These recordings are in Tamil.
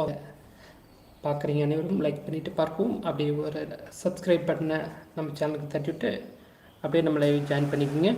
வாங்க பார்க்குறீங்க அனைவரும் லைக் பண்ணிவிட்டு பார்ப்போம். அப்படியே ஒரு சப்ஸ்கிரைப் பட்டனை நம்ம சேனலுக்கு தட்டிவிட்டு அப்படியே நம்ம லைவ் ஜாயின் பண்ணிக்கோங்க.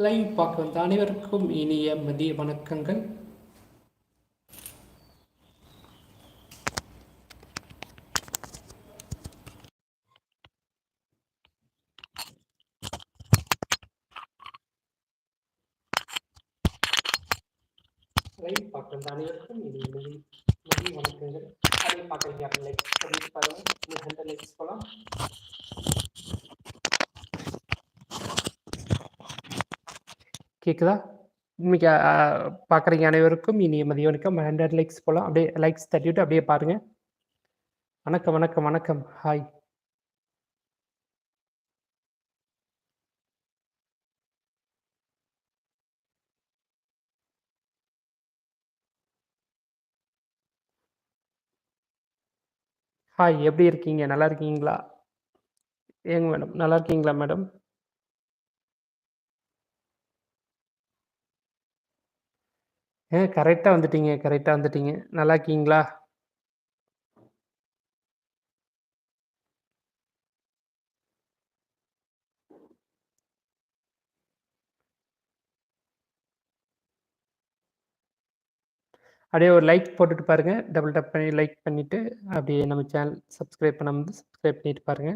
லைவ் பார்க்க வந்த அனைவருக்கும் இனிய மதிய வணக்கங்கள் லைவ் பார்க்க வந்த அனைவருக்கும் இனிய மதி மதிய வணக்கங்கள் அதை பார்க்குறீங்க லைக் பண்ணிட்டு பாருங்க இன்னும் ஹண்ட்ரட் லைக்ஸ் போகலாம் கேட்குதா இன்னைக்கு பார்க்குறீங்க அனைவருக்கும். இனிய மதிய வணக்கம். ஹண்ட்ரட் லைக்ஸ் போகலாம் அப்படியே லைக்ஸ் தட்டிவிட்டு அப்படியே பாருங்க. வணக்கம் வணக்கம் வணக்கம். ஹாய் ஹாய் எப்படி இருக்கீங்க? நல்லா இருக்கீங்களா? ஏங்க மேடம் நல்லா இருக்கீங்களா மேடம்? ஏ கரெக்டாக வந்துட்டீங்க கரெக்டாக வந்துட்டீங்க. நல்லா இருக்கீங்களா? அப்படியே ஒரு லைக் போட்டுட்டு பாருங்க. டபுள் டப் பண்ணி லைக் பண்ணிட்டு அப்படியே நம்ம சேனல் சப்ஸ்கிரைப் பண்ண வந்து சப்ஸ்கிரைப் பண்ணிட்டு பாருங்க.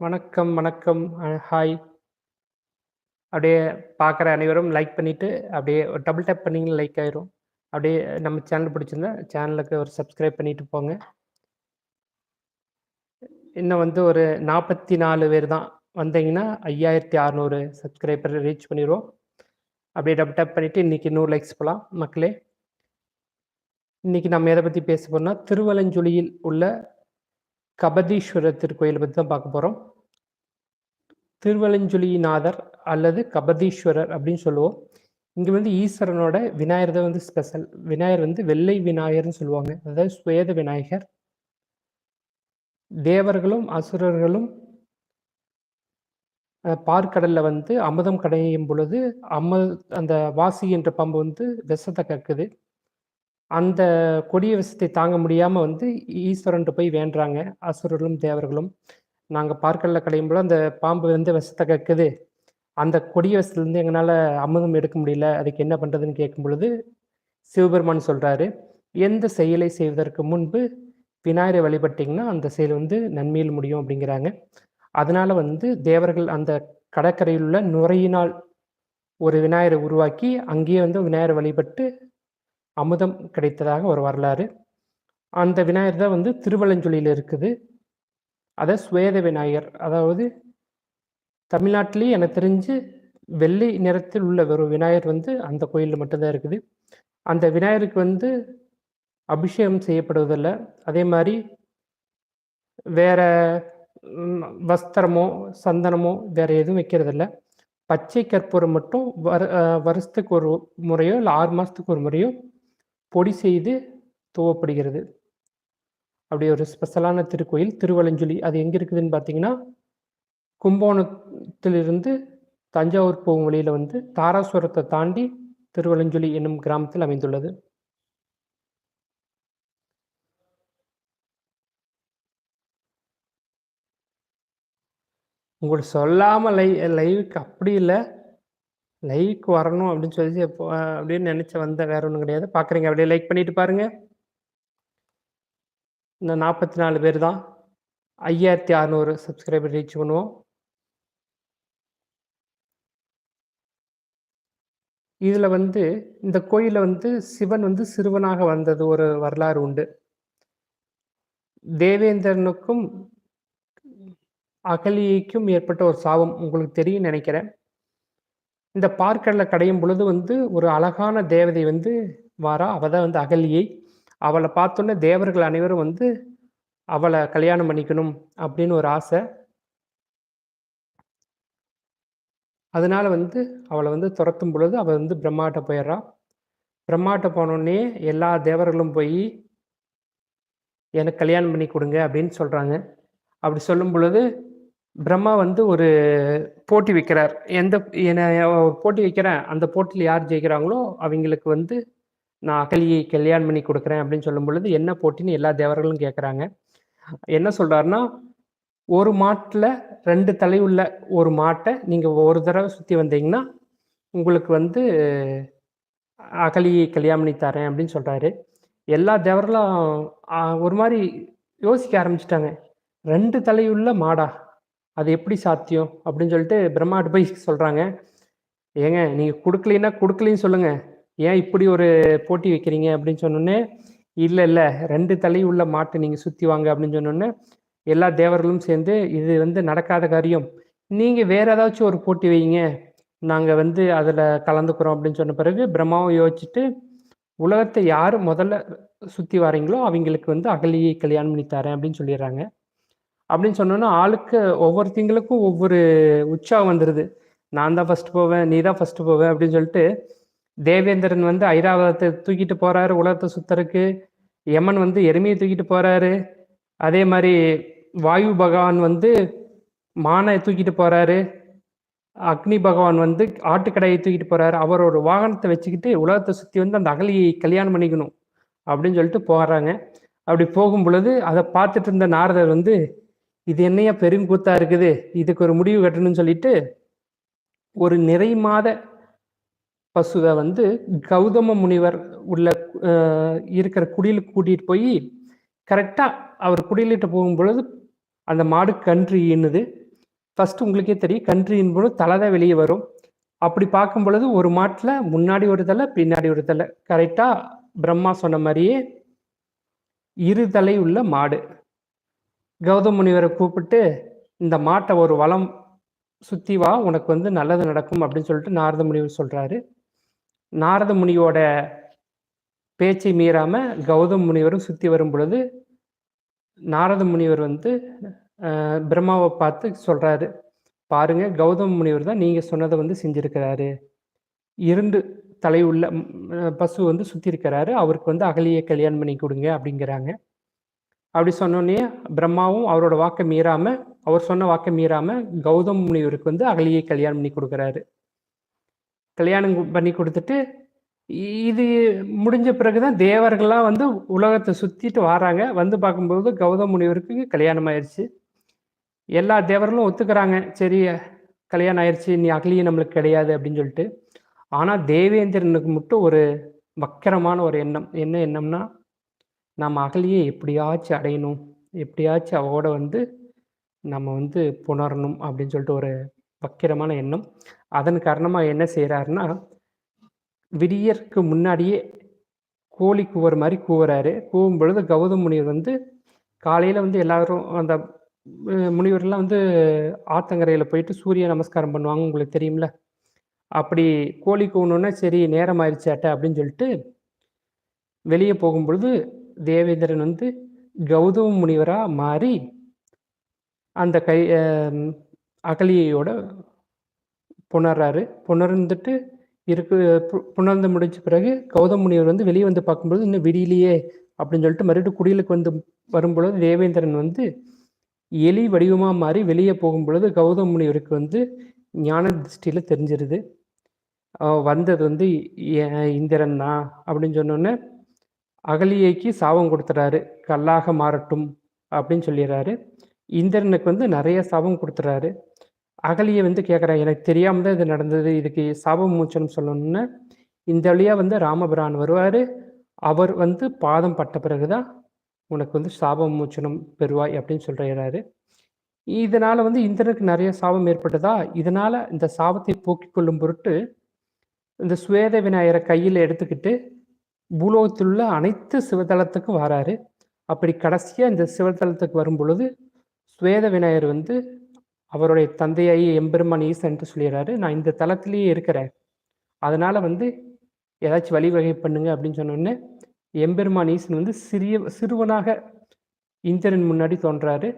வணக்கம் வணக்கம். ஹாய் அப்படியே பார்க்குற அனைவரும் லைக் பண்ணிவிட்டு அப்படியே ஒரு டபுள் டேப் பண்ணிங்கன்னா லைக் ஆயிரும். அப்படியே நம்ம சேனல் பிடிச்சிருந்தா சேனலுக்கு ஒரு சப்ஸ்கிரைப் பண்ணிட்டு போங்க. இன்னும் வந்து ஒரு நாற்பத்தி நாலு பேர் தான் வந்தீங்கன்னா ஐயாயிரத்தி அறநூறு சப்ஸ்கிரைபர் ரீச் பண்ணிடுவோம் அப்படியே டபுள் டப் பண்ணிவிட்டு இன்றைக்கி நூறு லைக்ஸ் போகலாம் மக்களே. இன்றைக்கி நம்ம எதை பற்றி பேச போகிறோம்னா திருவலஞ்சுழியில் உள்ள கபதீஸ்வரர் திருக்கோயிலை பற்றி தான் பார்க்க போகிறோம் திருவலஞ்சுலிநாதர் அல்லது கபதீஸ்வரர் அப்படின்னு சொல்லுவோம். இங்கே வந்து ஈஸ்வரனோட விநாயகர் தான் வந்து ஸ்பெஷல் விநாயகர் வந்து வெள்ளை விநாயகர்னு சொல்லுவாங்க. அதாவது சுவேத விநாயகர். தேவர்களும் அசுரர்களும் பார்க்கடலில் வந்து அமுதம் கடையும் பொழுது அம்ம அந்த வாசி என்ற பம்பு வந்து விஷத்தை கக்குது. அந்த கொடிய விஷத்தை தாங்க முடியாமல் வந்து ஈஸ்வரன்ட்டு போய் வேண்டுறாங்க. அசுரர்களும் தேவர்களும். நாங்கள் பார்க்கல கலையும் போல அந்த பாம்பு வந்து விஷத்தை கேட்குது அந்த கொடிய விஷத்துலேருந்து எங்களால் அமுதம் எடுக்க முடியல. அதுக்கு என்ன பண்ணுறதுன்னு கேட்கும் பொழுது சிவபெருமான் சொல்கிறாரு எந்த செயலை செய்வதற்கு முன்பு விநாயகரை வழிபட்டிங்கன்னா அந்த செயல் வந்து நன்மையில் முடியும் அப்படிங்கிறாங்க. அதனால வந்து தேவர்கள் அந்த கடற்கரையில் உள்ள நுரையினால் ஒரு விநாயகரை உருவாக்கி அங்கேயே வந்து விநாயகரை வழிபட்டு அமுதம் கிடைத்ததாக ஒரு வரலாறு. அந்த விநாயகர் தான் வந்து திருவலஞ்சொலியில் இருக்குது. அதை சுவேத விநாயகர் அதாவது தமிழ்நாட்டிலேயே எனக்கு தெரிஞ்சு வெள்ளை நிறத்தில் உள்ள ஒரு விநாயகர் வந்து அந்த கோயிலில் மட்டும்தான் இருக்குது. அந்த விநாயகருக்கு வந்து அபிஷேகம் செய்யப்படுவதில்லை. அதே மாதிரி வேற வஸ்திரமோ சந்தனமோ வேற எதுவும் வைக்கிறதில்ல. பச்சை கற்பூரம் மட்டும் வரு வருஷத்துக்கு ஒரு முறையோ இல்லை ஆறு மாதத்துக்கு ஒரு முறையோ பொடி செய்து துவப்படுகிறது. அப்படி ஒரு ஸ்பெஷலான திருக்கோயில் திருவலஞ்சுலி. அது எங்கே இருக்குதுன்னு பார்த்தீங்கன்னா கும்போணத்திலிருந்து தஞ்சாவூர் போகும் வழியில் வந்து தாராசுரத்தை தாண்டி திருவலஞ்சுலி என்னும் கிராமத்தில் அமைந்துள்ளது. உங்களுக்கு சொல்லாமல் லை லைவுக்கு அப்படி இல்லை. லைக் வரணும் அப்படின்னு சொல்லி எப்போ அப்படின்னு நினச்ச வந்த வேற ஒன்றும் கிடையாது. பார்க்குறீங்க அப்படியே லைக் பண்ணிட்டு பாருங்க. இன்னும் நாற்பத்தி நாலு பேர் தான் ஐயாயிரத்தி அறநூறு சப்ஸ்கிரைபர் ரீச் பண்ணுவோம். இதில் வந்து இந்த கோயிலில் வந்து சிவன் வந்து சிறுவனாக வந்தது ஒரு வரலாறு உண்டு. தேவேந்திரனுக்கும் அகலியைக்கும் ஏற்பட்ட ஒரு சாபம் உங்களுக்கு தெரியும் நினைக்கிறேன். இந்த பார்க்கடலில் கடையும் பொழுது வந்து ஒரு அழகான தேவதை வந்து வாரா. அவ தான் வந்து அகலியை. அவளை பார்த்தோன்னே தேவர்கள் அனைவரும் வந்து அவளை கல்யாணம் பண்ணிக்கணும் அப்படின்னு ஒரு ஆசை. அதனால வந்து அவளை வந்து துரத்தும் பொழுது அவள் வந்து பிரம்மாட்ட போயிடுறா பிரம்மாட்ட போனோடனே எல்லா தேவர்களும் போய் எனக்கு கல்யாணம் பண்ணி கொடுங்க அப்படின்னு சொல்கிறாங்க அப்படி சொல்லும் பொழுது, பிரம்மா வந்து ஒரு போட்டி வைக்கிறார். எந்த என்ன போட்டி வைக்கிறேன். அந்த போட்டியில் யார் ஜெயிக்கிறாங்களோ, அவங்களுக்கு வந்து நான் அகலியை கல்யாணம் பண்ணி கொடுக்குறேன் அப்படின்னு சொல்லும் பொழுது, என்ன போட்டின்னு எல்லா தேவர்களும் கேட்குறாங்க என்ன சொல்கிறாருன்னா ஒரு மாட்டில் ரெண்டு தலை உள்ள ஒரு மாட்டை நீங்கள் ஒரு தடவை சுற்றி வந்தீங்கன்னா, உங்களுக்கு வந்து அகலியை கல்யாணம் பண்ணி தரேன் அப்படின்னு சொல்கிறாரு எல்லா தேவர்களும் ஒரு மாதிரி யோசிக்க ஆரம்பிச்சிட்டாங்க ரெண்டு தலையுள்ள மாடா? அது எப்படி சாத்தியம்? அப்படின்னு சொல்லிட்டு பிரம்மா அட்வைஸ் சொல்கிறாங்க ஏங்க நீங்கள் குடுக்கலைன்னா குடுக்கலைன்னு சொல்லுங்கள் ஏன் இப்படி ஒரு போட்டி வைக்கிறீங்க? அப்படின்னு சொன்னோன்னே இல்லை இல்லை ரெண்டு தலை உள்ள மாட்டை நீங்கள் சுற்றி வாங்க அப்படின்னு சொன்னோன்னே எல்லா தேவர்களும் சேர்ந்து இது வந்து நடக்காத காரியம். நீங்கள் வேற ஏதாச்சும் ஒரு போட்டி வைங்க நாங்கள் வந்து அதில் கலந்துக்கிறோம் அப்படின்னு சொன்ன பிறகு பிரம்மாவும் யோசிச்சுட்டு, உலகத்தை யார் முதல்ல சுற்றி வரீங்களோ அவங்களுக்கு வந்து அகலியை கல்யாணம் பண்ணி தரேன் அப்படின்னு சொல்லிடுறாங்க அப்படின்னு சொன்னோன்னா ஆளுக்கு ஒவ்வொரு திங்களுக்கும் ஒவ்வொரு உற்சாகம் வந்துருது. நான் தான் ஃபர்ஸ்ட் போவேன். நீ தான் ஃபர்ஸ்ட் போவேன் அப்படின்னு சொல்லிட்டு, தேவேந்திரன் வந்து ஐராவதத்தை தூக்கிட்டு போறாரு உலகத்தை சுத்தருக்கு யமன் வந்து எருமையை தூக்கிட்டு போறாரு. அதே மாதிரி வாயு பகவான் வந்து மானை தூக்கிட்டு போறாரு. அக்னி பகவான் வந்து ஆட்டுக்கடையை தூக்கிட்டு போறாரு. அவரோட வாகனத்தை வச்சுக்கிட்டு உலகத்தை சுத்தி வந்து அந்த அகலியை கல்யாணம் பண்ணிக்கணும். அப்படின்னு சொல்லிட்டு போறாங்க. அப்படி போகும் பொழுது, அதை பார்த்துட்டு இருந்த நாரதர் வந்து, இது என்னையா பெருங்கூத்தா இருக்குது. இதுக்கு ஒரு முடிவு கட்டணும்னு சொல்லிட்டு, ஒரு நிறை மாத பசுவை வந்து கௌதம முனிவர் உள்ள இருக்கிற குடிலுக்கு கூட்டிட்டு போய் கரெக்டாக அவர் குடிலுட்ட போகும்பொழுது, அந்த மாடு கன்று ஈனுது. ஃபர்ஸ்ட் உங்களுக்கே தெரியும். கன்று ஈன் பொழுது தல தான் வெளியே வரும். அப்படி பார்க்கும் பொழுது ஒரு மாட்டில் முன்னாடி ஒரு தலை பின்னாடி ஒரு தலை கரெக்டாக பிரம்மா சொன்ன மாதிரியே இரு தலை உள்ள மாடு. கௌதம் முனிவரை கூப்பிட்டு, இந்த மாட்டை ஒரு வளம் சுத்தி வா. உனக்கு வந்து நல்லது நடக்கும் அப்படின்னு சொல்லிட்டு நாரத முனிவர் சொல்றாரு. நாரத முனியோட பேச்சை மீறாம கௌதம் முனிவரும் சுத்தி வரும் பொழுது, நாரத முனிவர் வந்து பிரம்மாவை பார்த்து சொல்றாரு. பாருங்க கௌதம் முனிவர் தான் நீங்க சொன்னதை வந்து செஞ்சிருக்கிறாரு. இரண்டு தலை உள்ள பசு வந்து சுத்தி இருக்கிறாரு. அவருக்கு வந்து அகலியை கல்யாணம் பண்ணி கொடுங்க அப்படிங்கிறாங்க. அப்படி சொன்னோடனே பிரம்மாவும் அவரோட வாக்கை மீறாம, அவர் சொன்ன வாக்கை மீறாம, கௌதம் முனிவருக்கு வந்து அகலியை கல்யாணம் பண்ணி கொடுக்குறாரு கல்யாணம் பண்ணி கொடுத்துட்டு இது முடிஞ்ச பிறகு தான் தேவர்கள்லாம் வந்து உலகத்தை சுத்திட்டு வாராங்க. வந்து பார்க்கும்போது கௌதம் முனிவருக்கு கல்யாணம் ஆயிடுச்சு எல்லா தேவர்களும் ஒத்துக்கிறாங்க. சரி கல்யாணம் ஆயிடுச்சு நீ அகலியை நம்மளுக்கு கிடையாது அப்படின்னு சொல்லிட்டு. ஆனால் தேவேந்திரனுக்கு மட்டும் ஒரு வக்கிரமான ஒரு எண்ணம். என்ன எண்ணம்னா, நம்ம அகலியை எப்படியாச்சும் அடையணும். எப்படியாச்சும் அவளோட வந்து நம்ம வந்து புணரணும் அப்படின்னு சொல்லிட்டு ஒரு வக்கிரமான எண்ணம். அதன் காரணமாக என்ன செய்கிறாருன்னா விடியற்கு முன்னாடியே கோழி கூவுற மாதிரி கூவுறாரு. கூவும் பொழுது கௌதம் முனிவர் வந்து காலையில் வந்து எல்லாரும் அந்த முனிவர்லாம் வந்து ஆத்தங்கரையில் போயிட்டு சூரிய நமஸ்காரம் பண்ணுவாங்க. உங்களுக்கு தெரியும்ல? அப்படி கோழி கூவணுன்னா சரி நேரம் ஆயிடுச்சாட்ட அப்படின்னு சொல்லிட்டு, வெளியே போகும்பொழுது தேவேந்திரன் வந்து கௌதம முனிவராக மாறி, அந்த கை அகலியோட புணர்றாரு. புணர்ந்துட்டு இருக்கு பு புணர்ந்து முடிஞ்ச பிறகு கௌதம் முனிவர் வந்து வெளியே வந்து பார்க்கும்போது, இன்னும் விடியிலேயே அப்படின்னு சொல்லிட்டு மறுபடியும் குடியிலுக்கு வந்து வரும்பொழுது தேவேந்திரன் வந்து எலி வடிவமாக மாறி வெளியே போகும்பொழுது கௌதம் முனிவருக்கு வந்து ஞான திருஷ்டியில் தெரிஞ்சிருது. வந்தது வந்து இந்திரன் தான் அப்படின்னு சொன்னோன்னே அகலியைக்கு சாபம் கொடுத்துறாரு. கல்லாக மாறட்டும் அப்படின்னு சொல்லிடுறாரு. இந்திரனுக்கு வந்து நிறைய சாபம் கொடுத்துறாரு. அகலியை வந்து கேட்கிறா, எனக்கு தெரியாம தான் இது நடந்தது. இதுக்கு சாபம் விமோச்சனம் சொல்லணும்னு, இந்த வழியாக வந்து ராமபிரான் வருவார். அவர் வந்து பாதம் பட்ட பிறகு தான் உனக்கு வந்து சாபம் மூச்சனம் பெறுவாய் அப்படின்னு சொல்கிறாரு இதனால் வந்து இந்திரனுக்கு நிறைய சாபம் ஏற்பட்டதா, இதனால் இந்த சாபத்தை போக்கிக் கொள்ளும் பொருட்டு, இந்த சுவேத விநாயகரை கையில் எடுத்துக்கிட்டு, பூலோகத்தில் உள்ள அனைத்து சிவதலத்துக்கும் வராரு. அப்படி கடைசியாக இந்த சிவதலத்துக்கு வரும்பொழுது, சுவேத விநாயகர் வந்து அவருடைய தந்தையாயி எம்பெருமான் ஈசன்ட்டு சொல்லிடுறாரு. நான் இந்த தளத்திலேயே இருக்கிறேன். அதனால வந்து ஏதாச்சும் வழிவகை பண்ணுங்க அப்படின்னு சொன்னோடனே எம்பெருமான் ஈசன் வந்து சிறிய சிறுவனாக இந்திரன் முன்னாடி தோன்றாரு.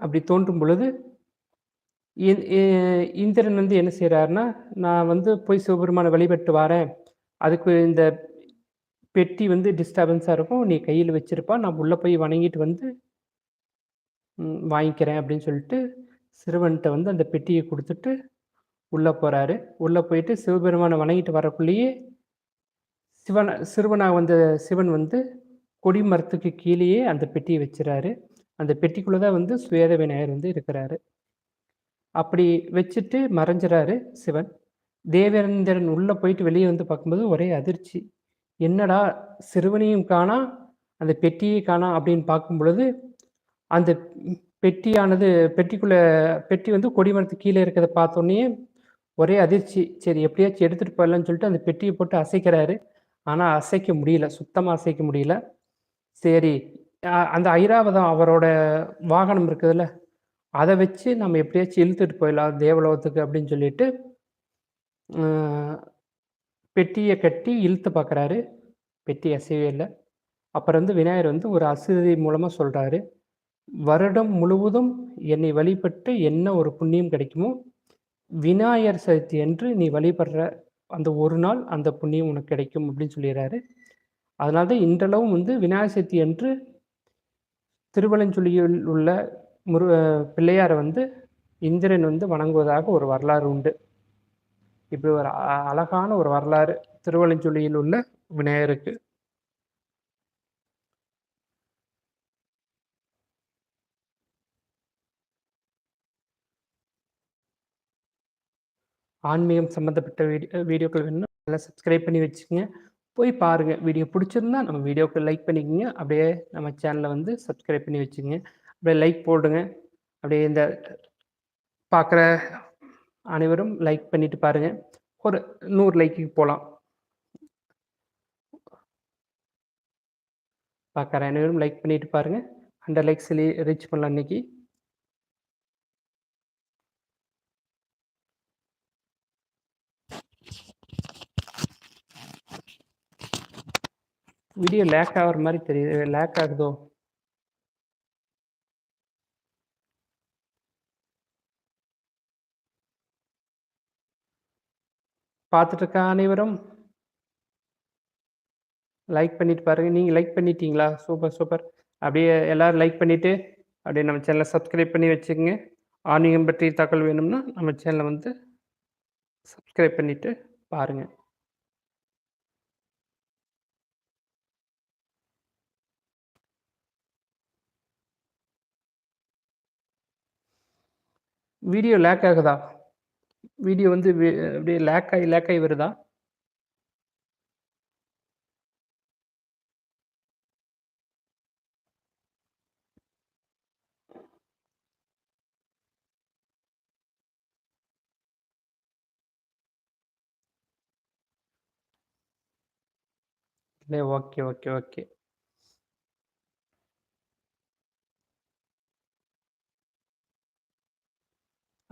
அப்படி தோன்றும் பொழுது இந்திரன் வந்து என்ன செய்கிறாருன்னா நான் வந்து போய் சிவபெருமானை வழிபட்டு வரேன். அதுக்கு இந்த பெட்டி வந்து டிஸ்டர்பன்ஸாக இருக்கும். நீ கையில் வச்சிருப்பா. நான் உள்ளே போய் வணங்கிட்டு வந்து வாங்கிக்கிறேன் அப்படின்னு சொல்லிட்டு சிறுவன்கிட்ட வந்து அந்த பெட்டியை கொடுத்துட்டு உள்ளே போகிறாரு உள்ளே போயிட்டு சிவபெருமானை வணங்கிட்டு வரக்குள்ளேயே சிவன் சிறுவனாக வந்த சிவன் வந்து கொடி மரத்துக்கு கீழேயே அந்த பெட்டியை வச்சுறாரு. அந்த பெட்டிக்குள்ளே தான் வந்து சுவேத விநாயகர் வந்து இருக்கிறாரு. அப்படி வச்சுட்டு மறைஞ்சிறாரு சிவன். தேவேந்திரன் உள்ளே போயிட்டு வெளியே வந்து பார்க்கும்போது ஒரே அதிர்ச்சி. என்னடா சிறுவனையும் காணா அந்த பெட்டியை காணா அப்படின்னு பார்க்கும் பொழுது அந்த பெட்டியானது பெட்டிக்குள்ள பெட்டி வந்து கொடிமரத்து கீழே இருக்கிறத பார்த்தோன்னே ஒரே அதிர்ச்சி. சரி எப்படியாச்சும் எடுத்துகிட்டு போயிடலாம்னு சொல்லிட்டு அந்த பெட்டியை போட்டு அசைக்கிறாரு. ஆனால் அசைக்க முடியல. சுத்தமாக அசைக்க முடியல. சரி அந்த ஐராவதம் அவரோட வாகனம் இருக்குதுல்ல அதை வச்சு நம்ம எப்படியாச்சும் இழுத்துட்டு போயிடலாம் தேவலோகத்துக்கு அப்படின்னு சொல்லிட்டு பெட்டியை கட்டி இழுத்து பார்க்குறாரு பெட்டி அசையவே இல்லை. அப்புறம் வந்து விநாயகர் வந்து ஒரு அசுதி மூலமாக சொல்கிறாரு வருடம் முழுவதும் என்னை வழிபட்டு என்ன ஒரு புண்ணியம் கிடைக்குமோ விநாயகர் சதுர்த்தி என்று நீ வழிபடுற அந்த ஒரு நாள் அந்த புண்ணியம் உனக்கு கிடைக்கும் அப்படின்னு சொல்லிடுறாரு. அதனால தான் இன்றளவும் வந்து விநாயகர் சதுர்த்தி அன்று திருவலஞ்சொல்லியில் உள்ள முரு பிள்ளையாரை வந்து இந்திரன் வந்து வணங்குவதாக ஒரு வரலாறு உண்டு. இப்படி ஒரு அ- அழகான ஒரு வரலாறு திருவலஞ்சொல்லியில் உள்ள விநாயகருக்கு. ஆன்மீகம் சம்மந்தப்பட்ட வீடியோ வீடியோக்கள் வேணும்னா நல்லா சப்ஸ்கிரைப் பண்ணி வச்சுக்கோங்க. போய் பாருங்கள் வீடியோ பிடிச்சிருந்தா நம்ம வீடியோக்கு லைக் பண்ணிக்கோங்க. அப்படியே நம்ம சேனலை வந்து சப்ஸ்கிரைப் பண்ணி வச்சுக்கோங்க. அப்படியே லைக் போடுங்க. அப்படியே இந்த பார்க்குற அனைவரும் லைக் பண்ணிட்டு பாருங்க. ஒரு நூறு லைக்கு போகலாம் பார்க்குற அனைவரும் லைக் பண்ணிட்டு பாருங்கள் ஹண்ட்ரட் லைக்ஸ் ரீச் பண்ணலாம் இன்னைக்கு. வீடியோ லேக் ஆகிற மாதிரி தெரியுது. லேக் ஆகுதோ? பார்த்துட்டு இருக்க அனைவரும். லைக் பண்ணிட்டு பாருங்க. நீங்க லைக் பண்ணிட்டீங்களா? Super super. அப்படியே எல்லாரும் லைக் பண்ணிட்டு அப்படியே நம்ம சேனலை சப்ஸ்கிரைப் பண்ணி வச்சுக்கோங்க. ஆன்மீகம் பற்றி தகவல் வேணும்னா நம்ம சேனலை வந்து சப்ஸ்கிரைப் பண்ணிட்டு பாருங்க. வீடியோ லேக் ஆகுதா? வீடியோ வந்து அப்படியே லேக் ஆகி லேக் ஆகி வருதா? இல்லை ஓகே ஓகே ஓகே.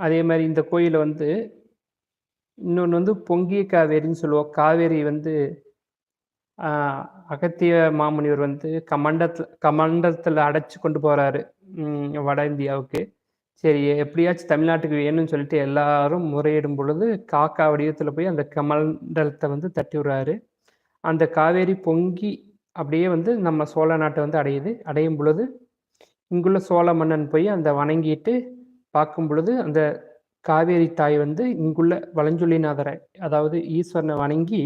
அதே மாதிரி இந்த கோயிலில் வந்து இன்னொன்று வந்து பொங்கிய காவேரின்னு சொல்லுவோம். காவேரி வந்து அகத்திய மாமுனிவர் வந்து கமண்டத்தில் கமண்டத்தில் அடைச்சி கொண்டு போகிறாரு வட இந்தியாவுக்கு. சரி எப்படியாச்சும் தமிழ்நாட்டுக்கு வேணும்னு சொல்லிட்டு எல்லாரும் முறையிடும் பொழுது காக்கா வடிவத்தில் போய் அந்த கமண்டலத்தை வந்து தட்டி விடுறாரு. அந்த காவேரி பொங்கி அப்படியே வந்து நம்ம சோழ நாட்டை வந்து அடையுது. அடையும் பொழுது இங்குள்ள சோழ மன்னன் போய் அந்த வணங்கிட்டு பார்க்கும் பொழுது அந்த காவேரி தாய் வந்து இங்குள்ள வளஞ்சொல்லிநாதரை அதாவது ஈஸ்வரனை வணங்கி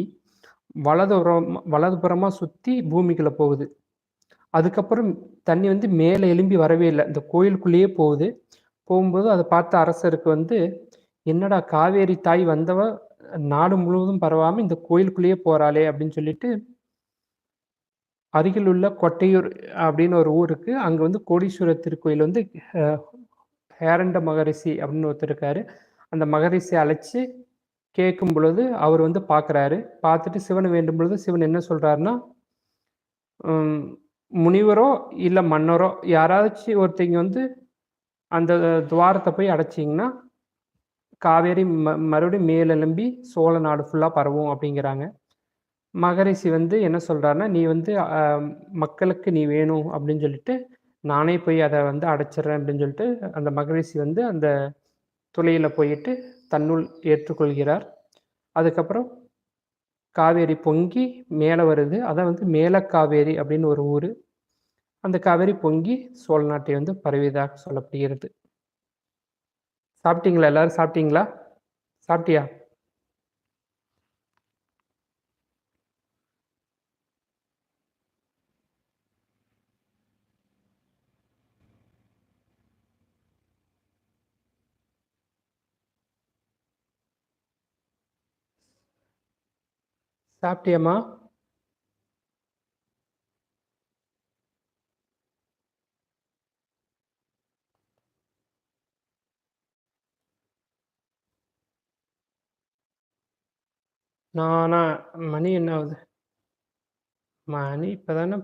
வலதுபுறம் வலதுபுறமாக சுற்றி பூமிக்குள்ளே போகுது. அதுக்கப்புறம் தண்ணி வந்து மேலே எலும்பி வரவே இல்லை. இந்த கோயிலுக்குள்ளேயே போகுது. போகும்போது அதை பார்த்த அரசருக்கு வந்து என்னடா காவேரி தாய் வந்தவ நாடு முழுவதும் பரவாமல் இந்த கோயிலுக்குள்ளேயே போறாளே அப்படின்னு சொல்லிட்டு அருகில் உள்ள கொட்டையூர் அப்படின்னு ஒரு ஊருக்கு அங்கே வந்து கோடீஸ்வரர் திருக்கோயில் வந்து ஹேரண்ட மகரிஷி அப்படின்னு ஒருத்தர் இருக்காரு. அந்த மகரிஷியை அழைச்சி கேட்கும் பொழுது அவர் வந்து பார்க்குறாரு. பார்த்துட்டு சிவனை வேண்டும் பொழுது சிவன் என்ன சொல்கிறாருன்னா முனிவரோ இல்லை மன்னரோ யாராச்சும் ஒருத்தங்க வந்து அந்த துவாரத்தை போய் அடைச்சிங்கன்னா காவேரி ம மறுபடியும் மேலெலும்பி சோழ நாடு ஃபுல்லாக பரவும் அப்படிங்கிறாங்க. மகரிஷி வந்து என்ன சொல்கிறாருன்னா நீ வந்து மக்களுக்கு நீ வேணும் அப்படின்னு சொல்லிட்டு நானே போய் அதை வந்து அடைச்சிட்றேன் அப்படின்னு சொல்லிட்டு அந்த மகரிஷி வந்து அந்த துளையில் போயிட்டு தன்னுள் ஏற்றுக்கொள்கிறார். அதுக்கப்புறம் காவேரி பொங்கி மேலே வருது. அதை வந்து மேல காவேரி அப்படின்னு ஒரு ஊர். அந்த காவேரி பொங்கி சோழ நாட்டை வந்து பரவியதாக சொல்லப்படுகிறது. சாப்பிட்டீங்களா? எல்லாரும் சாப்பிட்டீங்களா? சாப்பிட்டியா? சாப்பிட்டியம்மா? நானா மணி என்ன ஆகுது? மணி இப்போ தானே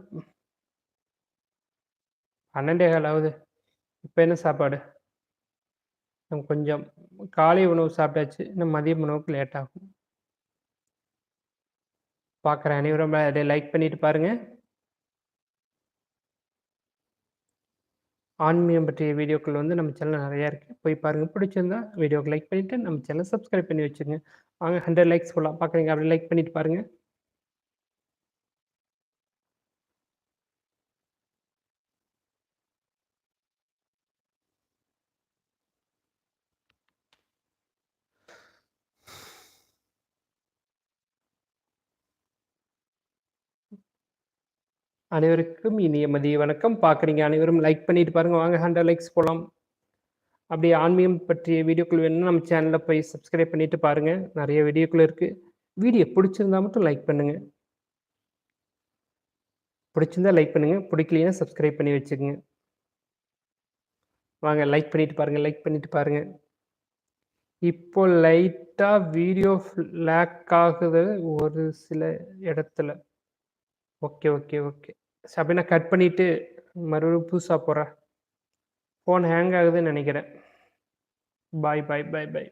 பன்னெண்டே கால் ஆகுது. இப்போ என்ன சாப்பாடு? கொஞ்சம் காலை உணவு சாப்பிட்டாச்சு. இன்னும் மதிய உணவுக்கு லேட் ஆகும். பார்க்குற அனைவரும் அதை லைக் பண்ணிட்டு பாருங்க. ஆன்மீகம் பற்றிய வீடியோக்கள் வந்து நம்ம சேனல் நிறையா இருக்குது போய் பாருங்கள் பிடிச்சிருந்தா வீடியோக்கு லைக் பண்ணிவிட்டு நம்ம சேனல் சப்ஸ்கிரைப் பண்ணி வச்சுருங்க. வாங்க ஹண்ட்ரட் லைக்ஸ் ஃபுல்லாக பார்க்குறீங்க அப்படி லைக் பண்ணிட்டு பாருங்கள் அனைவருக்கும் இனிய மதிய வணக்கம். பார்க்குறீங்க அனைவரும் லைக் பண்ணிட்டு பாருங்க. வாங்க ஹண்ட்ரட் லைக்ஸ் போகலாம் அப்படியே ஆன்மீகம் பற்றிய வீடியோக்கள் வேணும்னா நம்ம சேனலில் போய் சப்ஸ்கிரைப் பண்ணிட்டு பாருங்க. நிறைய வீடியோக்கள் இருக்கு. வீடியோ பிடிச்சிருந்தா மட்டும் லைக் பண்ணுங்க. பிடிச்சிருந்தா லைக் பண்ணுங்க. பிடிக்கலைன்னா சப்ஸ்கிரைப் பண்ணி வச்சுக்கோங்க. வாங்க லைக் பண்ணிட்டு பாருங்க. லைக் பண்ணிட்டு பாருங்க. இப்போ லைட்டாக வீடியோ லேக் ஆகுது ஒரு சில இடத்துல. Okay okay okay Sabina cut பண்ணிவிட்டு மறுபடியும் புதுசாக போகிறேன் ஃபோன் ஹேங் ஆகுதுன்னு நினைக்கிறேன். பாய் பாய் பாய் பாய்